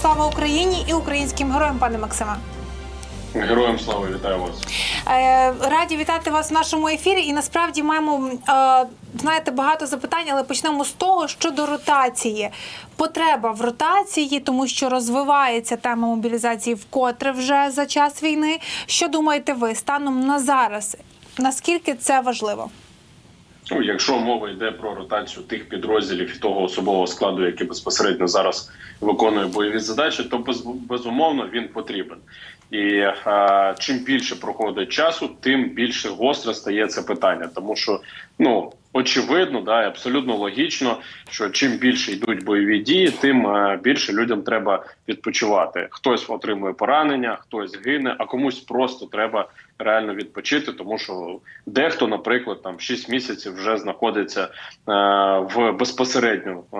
Слава Україні і українським героям, пане Максиме. Героям слава вітаю вас. Е, Раді вітати вас в нашому ефірі. І насправді маємо е, знаєте багато запитань, але почнемо з того щодо ротації. Потреба в ротації, тому що розвивається тема мобілізації вкотре вже за час війни. Що думаєте ви станом на зараз? Наскільки це важливо? Ну, якщо мова йде про ротацію тих підрозділів і того особового складу, який безпосередньо зараз виконує бойові задачі, то без, безумовно він потрібен. І а, чим більше проходить часу, тим більше гостре стає це питання, тому що ну очевидно, да і абсолютно логічно, що чим більше йдуть бойові дії, тим е, більше людям треба відпочивати. Хтось отримує поранення, хтось гине, а комусь просто треба реально відпочити, тому що дехто, наприклад, там 6 місяців вже знаходиться е, в безпосередньо е,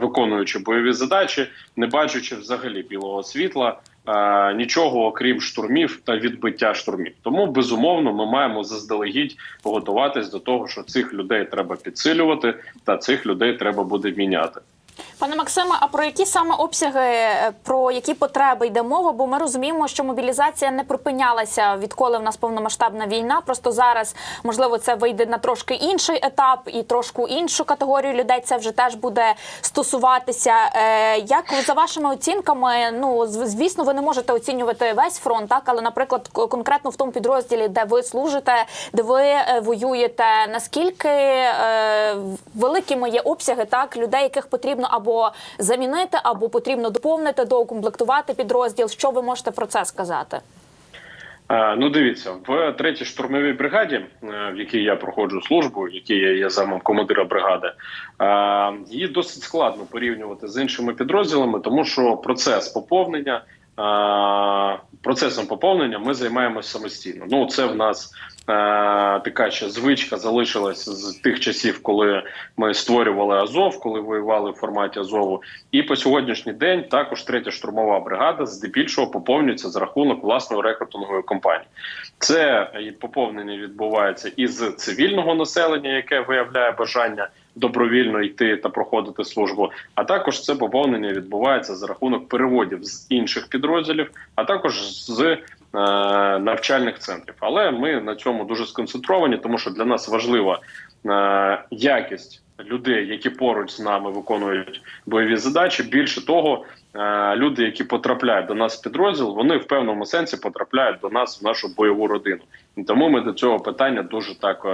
виконуючи бойові задачі, не бачачи взагалі білого світла. Е, Нічого окрім штурмів та відбиття штурмів, тому безумовно ми маємо заздалегідь готуватись до того, що цих людей треба підсилювати, та цих людей треба буде міняти. Пане Максиме, а про які саме обсяги, е, про які потреби йде мова? Бо ми розуміємо, що мобілізація не припинялася відколи в нас повномасштабна війна. Просто зараз можливо це вийде на трошки інший етап і трошку іншу категорію людей. Це вже теж буде стосуватися. Е, Як за вашими оцінками? Ну звісно, ви не можете оцінювати весь фронт, так але, наприклад, конкретно в тому підрозділі, де ви служите, де ви е, воюєте, наскільки великими є обсяги так людей, яких потрібно або замінити, або потрібно доповнити, доукомплектувати підрозділ. Що ви можете про це сказати? Е, Ну, дивіться, в третій штурмовій бригаді, е, в якій я проходжу службу, в якій я є замом командира бригади, е, її досить складно порівнювати з іншими підрозділами, тому що процес поповнення. Е, Процесом поповнення ми займаємося самостійно. Ну, це в нас е, така ще звичка залишилась з тих часів, коли ми створювали Азов, коли воювали в форматі Азову. І по сьогоднішній день також третя штурмова бригада здебільшого поповнюється за рахунок власної рекрутингової компанії. Це поповнення відбувається із цивільного населення, яке виявляє бажання добровільно йти та проходити службу. А також це поповнення відбувається за рахунок переводів з інших підрозділів, а також з е, навчальних центрів. Але ми на цьому дуже сконцентровані, тому що для нас важлива е, якість людей, які поруч з нами виконують бойові задачі. Більше того, е, люди, які потрапляють до нас в підрозділ, вони в певному сенсі потрапляють до нас в нашу бойову родину. І тому ми до цього питання дуже так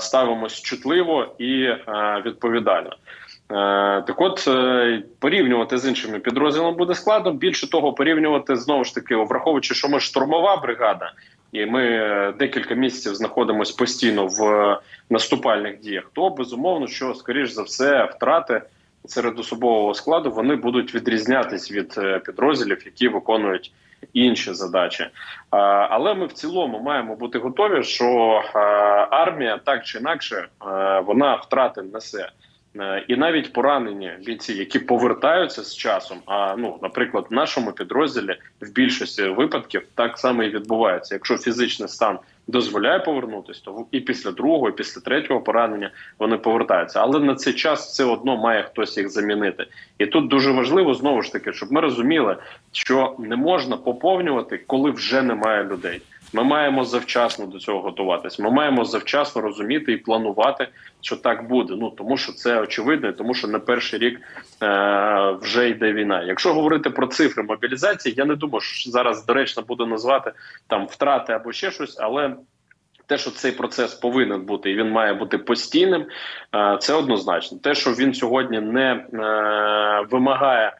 ставимось чутливо і е, відповідально. Е, Так, от е, порівнювати з іншими підрозділами буде складно. Більше того, порівнювати знову ж таки, враховуючи, що ми штурмова бригада, і ми е, декілька місяців знаходимося постійно в е, наступальних діях. То безумовно, що скоріш за все втрати серед особового складу вони будуть відрізнятись від е, підрозділів, які виконують інші задачі. Але ми в цілому маємо бути готові, що армія так чи інакше вона втрати несе. Е, І навіть поранені бійці, які повертаються з часом. А ну, наприклад, в нашому підрозділі в більшості випадків так само і відбувається. Якщо фізичний стан дозволяє повернутися, то і після другого, і після третього поранення вони повертаються. Але на цей час все одно має хтось їх замінити. І тут дуже важливо знову ж таки, щоб ми розуміли, що не можна поповнювати, коли вже немає людей. Ми маємо завчасно до цього готуватись. Ми маємо завчасно розуміти і планувати, що так буде. Ну тому що це очевидно, тому що на перший рік е, вже йде війна. Якщо говорити про цифри мобілізації, я не думаю, що зараз доречно буде назвати там втрати або ще щось, але. Те, що цей процес повинен бути і він має бути постійним, е, це однозначно. Те, що він сьогодні не е, вимагає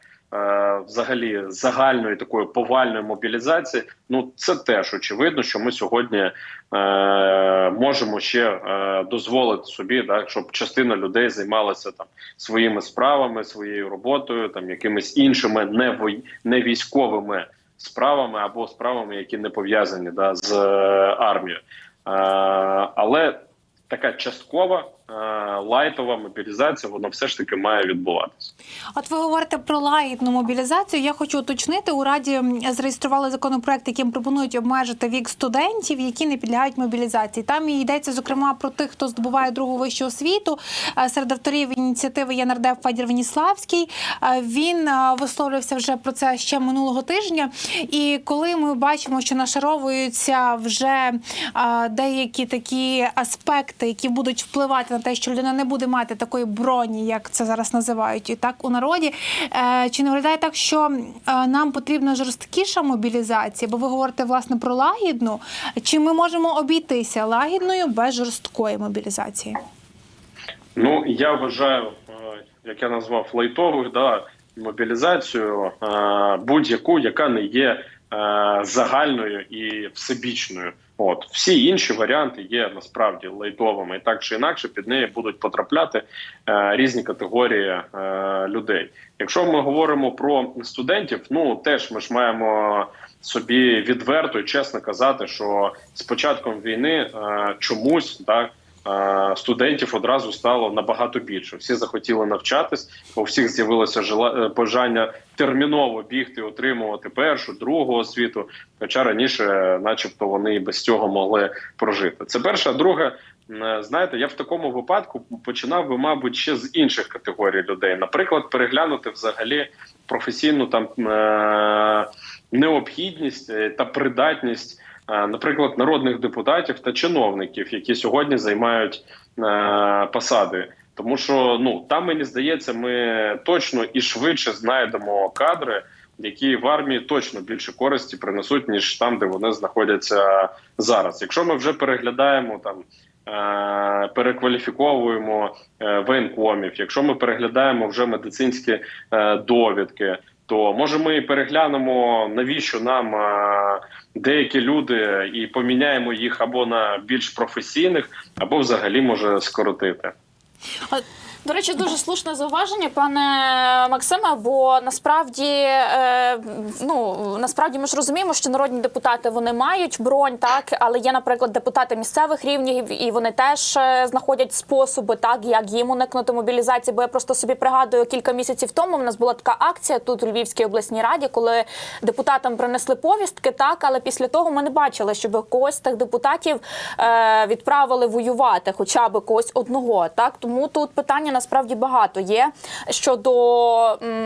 взагалі загальної такої повальної мобілізації, ну це теж очевидно, що ми сьогодні е, можемо ще е, дозволити собі, да, щоб частина людей займалася там своїми справами, своєю роботою, там якимись іншими не не військовими справами або справами, які не пов'язані да, з е, армією. Е, але така часткова е, лайтова мобілізація вона все ж таки має відбуватися. От ви говорите про лагідну мобілізацію. Я хочу уточнити. У раді зареєстрували законопроект, яким пропонують обмежити вік студентів, які не підлягають мобілізації. Там і йдеться зокрема про тих, хто здобуває другу вищу освіту. Е, Серед авторів ініціативи є нардеп Федір Веніславський. Е, Він е, висловлювався вже про це ще минулого тижня. І коли ми бачимо, що нашаровуються вже е, деякі такі аспекти, які будуть впливати на те, що людина не буде мати такої броні, як це зараз називають, і так у народі. Е, Чи не виглядає так, що е, нам потрібна жорсткіша мобілізація? Бо ви говорите власне про лагідну. Чи ми можемо обійтися лагідною без жорсткої мобілізації? Ну я вважаю, е, як я назвав лайтових, да, мобілізацію будь-яку, яка не є загальною і всебічною. От всі інші варіанти є насправді лайтовими, і так чи інакше під неї будуть потрапляти е, різні категорії е, людей. Якщо ми говоримо про студентів, ну теж ми ж маємо собі відверто і чесно казати, що з початком війни е, чомусь так. Студентів одразу стало набагато більше. Всі захотіли навчатись, у всіх з'явилося е, бажання терміново бігти, отримувати першу, другу освіту. Хоча раніше, е, начебто, вони і без цього могли прожити. Це перша, друга. е, Знаєте, я в такому випадку починав би, мабуть, ще з інших категорій людей. Наприклад, переглянути взагалі професійну там необхідність та придатність, наприклад, народних депутатів та чиновників, які сьогодні займають е- посади. Тому що ну там мені здається, ми точно і швидше знайдемо кадри, які в армії точно більше користі принесуть ніж там, де вони знаходяться зараз. Якщо ми вже переглядаємо там. е, Перекваліфіковуємо е, воєнкомів. Якщо ми переглядаємо вже медицинські е, довідки, то може ми переглянемо навіщо нам а, деякі люди і поміняємо їх або на більш професійних, або взагалі може скоротити. До речі, дуже слушне зауваження, пане Максиме. Бо насправді, е, ну насправді ми ж розуміємо, що народні депутати вони мають бронь, так але є, наприклад, депутати місцевих рівнів, і вони теж е, знаходять способи, так як їм уникнути мобілізації. Бо я просто собі пригадую кілька місяців тому. в нас була така акція тут у Львівській обласній раді, коли депутатам принесли повістки, так але після того ми не бачили, щоб когось з тих депутатів е, відправили воювати, хоча б когось одного. Так тому тут питання насправді багато є щодо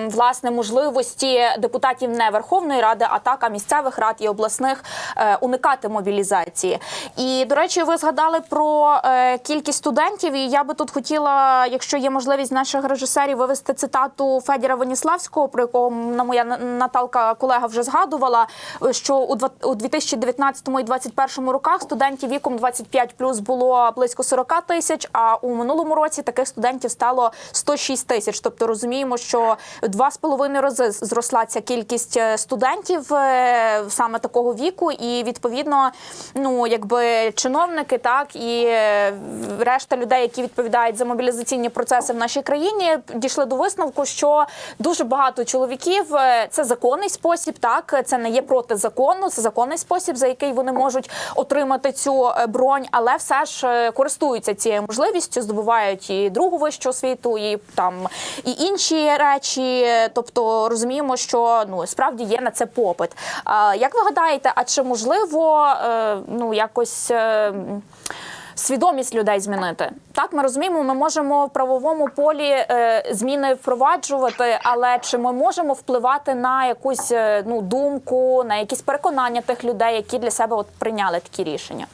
власне можливості депутатів не Верховної Ради, а так а місцевих рад і обласних е, уникати мобілізації. І до речі, ви згадали про е, кількість студентів. І я би тут хотіла, якщо є можливість наших режисерів, вивести цитату Федіра Веніславського, про якого на моя Наталка колега вже згадувала, що у 2019 і 2021 роках студентів віком 25 плюс було близько 40 тисяч. А у минулому році таких студентів стало 106 тисяч. Тобто розуміємо, що два з половиною рази зросла ця кількість е, студентів е, саме такого віку, і відповідно, ну якби чиновники, так і е, решта людей, які відповідають за мобілізаційні процеси в нашій країні, дійшли до висновку, що дуже багато чоловіків це законний спосіб, так це не є проти закону, це законний спосіб, за який вони можуть отримати цю бронь, але все ж користуються цією можливістю, здобувають і другу вищу освіту, і там і інші речі. Тобто розуміємо, що ну справді є на це попит. А як ви гадаєте, а чи можливо е, ну якось? е, Свідомість людей змінити так. Ми розуміємо, ми можемо в правовому полі е, зміни впроваджувати, але чи ми можемо впливати на якусь ну думку, на якісь переконання тих людей, які для себе от прийняли такі рішення?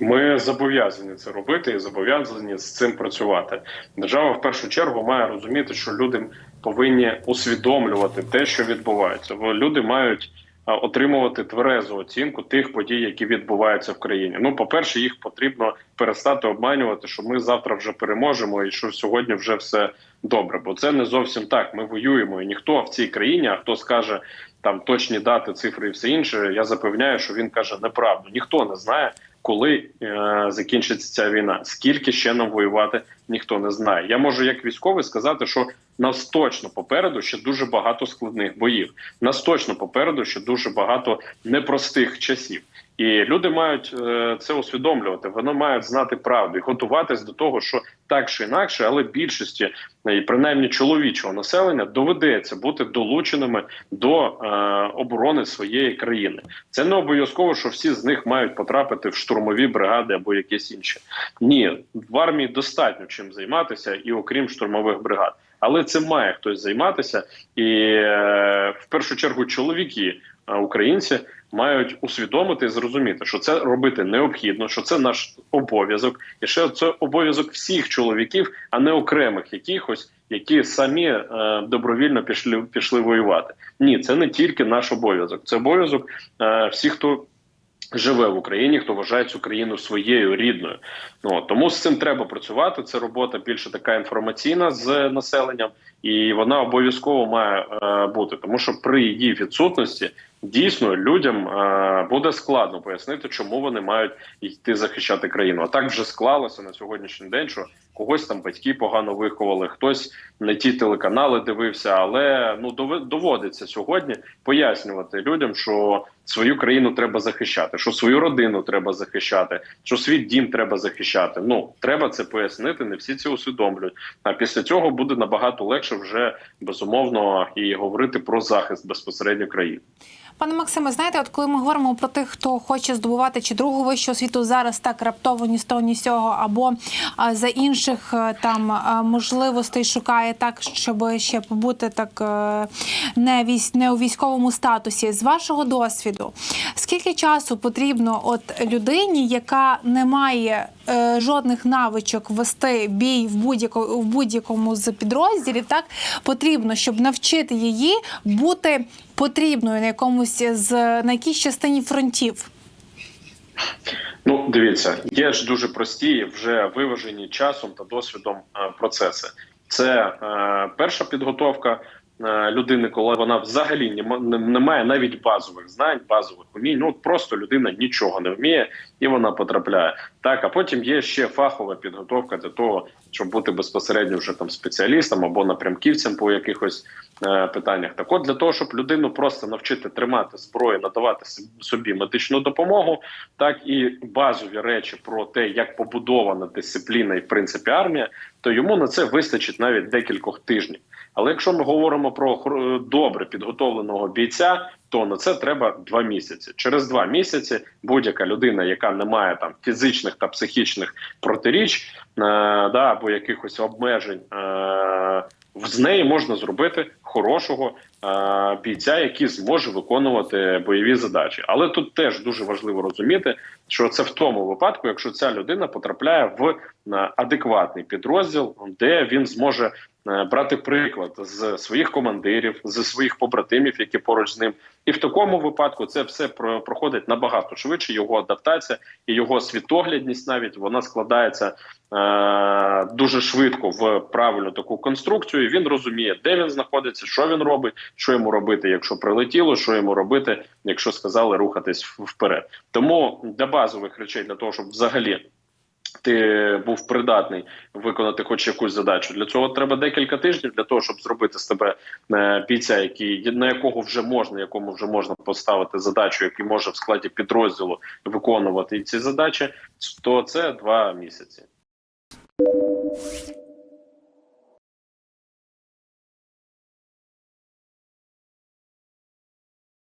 Ми зобов'язані це робити і зобов'язані з цим працювати. Держава в першу чергу має розуміти, що люди повинні усвідомлювати те, що відбувається. Люди мають отримувати тверезу оцінку тих подій, які відбуваються в країні. Ну, по перше, їх потрібно перестати обманювати, що ми завтра вже переможемо, і що сьогодні вже все добре. Бо це не зовсім так. Ми воюємо, і ніхто в цій країні, а хто скаже там точні дати, цифри і все інше. Я запевняю, що він каже неправду. Ніхто не знає коли е, закінчиться ця війна, скільки ще нам воювати ніхто не знає. Я можу як військовий сказати, що нас точно попереду ще дуже багато складних боїв. Нас точно попереду ще дуже багато непростих часів. І люди мають е, це усвідомлювати. Вони мають знати правду і готуватись до того, що так чи інакше, але більшості е, і принаймні чоловічого населення доведеться бути долученими до е, оборони своєї країни. Це не обов'язково, що всі з них мають потрапити в штурмові бригади або якісь інші. Ні, в армії достатньо чим займатися, і окрім штурмових бригад. Але це має хтось займатися, і в першу чергу чоловіки, українці, мають усвідомити і зрозуміти, що це робити необхідно, що це наш обов'язок, і ще це обов'язок всіх чоловіків, а не окремих якихось, які самі е, добровільно пішли пішли воювати. Ні, це не тільки наш обов'язок, це обов'язок е, всіх, хто. Живе в Україні, хто вважає цю країну своєю рідною. Ну, тому з цим треба працювати. Це робота більше така інформаційна з населенням, і вона обов'язково має е, бути, тому що при її відсутності дійсно людям е, буде складно пояснити, чому вони мають йти захищати країну. А так вже склалося на сьогоднішній день, що когось там батьки погано виховали, хтось не ті телеканали дивився, але ну доводиться сьогодні пояснювати людям, що свою країну треба захищати, що свою родину треба захищати, що свій дім треба захищати. Ну треба це пояснити. Не всі це усвідомлюють. А після цього буде набагато легше вже безумовно і говорити про захист безпосередньо країни. Пане Максиме, знаєте, от коли ми говоримо про тих, хто хоче здобувати чи другу вищу освіту зараз так раптово ні з того, ні з цього, або за інших е, там можливостей шукає так, щоб ще побути так е, не військ, не у військовому статусі. З вашого досвіду, скільки часу потрібно от людині, яка не має е, жодних навичок вести бій в будь-якому в будь-якому з підрозділів, так потрібно, щоб навчити її бути потрібною на якомусь з на якійсь частині фронтів. Ну, дивіться, є ж дуже прості, вже виважені часом та досвідом е, процеси. Це е, перша підготовка е, людини, коли вона взагалі не, не, не має навіть базових знань, базових умінь. Ну просто людина нічого не вміє і вона потрапляє. Так, а потім є ще фахова підготовка для того, щоб бути безпосередньо вже там спеціалістом або напрямківцем по якихось е, питаннях. Так, от для того, щоб людину просто навчити тримати зброю, надавати собі медичну допомогу, так і базові речі про те, як побудована дисципліна і в принципі армія, то йому на це вистачить навіть декількох тижнів. Але якщо ми говоримо про добре підготовленого бійця, то на це треба два місяці. Через два місяці будь-яка людина, яка не має там фізичних та психічних протиріч, е, да або якихось обмежень. Е, з неї можна зробити хорошого е, бійця, який зможе виконувати бойові задачі. Але тут теж дуже важливо розуміти, що це в тому випадку, якщо ця людина потрапляє в е, адекватний підрозділ, де він зможе брати приклад з своїх командирів, з своїх побратимів, які поруч з ним, і в такому випадку це все проходить набагато швидше. Його адаптація і його світоглядність навіть вона складається е, дуже швидко в правильну таку конструкцію. Він розуміє, де він знаходиться, що він робить, що йому робити, якщо прилетіло, що йому робити, якщо сказали рухатись вперед. Тому для базових речей, для того, щоб взагалі ти був придатний виконати хоч якусь задачу. Для цього треба декілька тижнів для того, щоб зробити з тебе е, бійця, який на якого вже можна, якому вже можна поставити задачу, який може в складі підрозділу виконувати ці задачі. То це два місяці.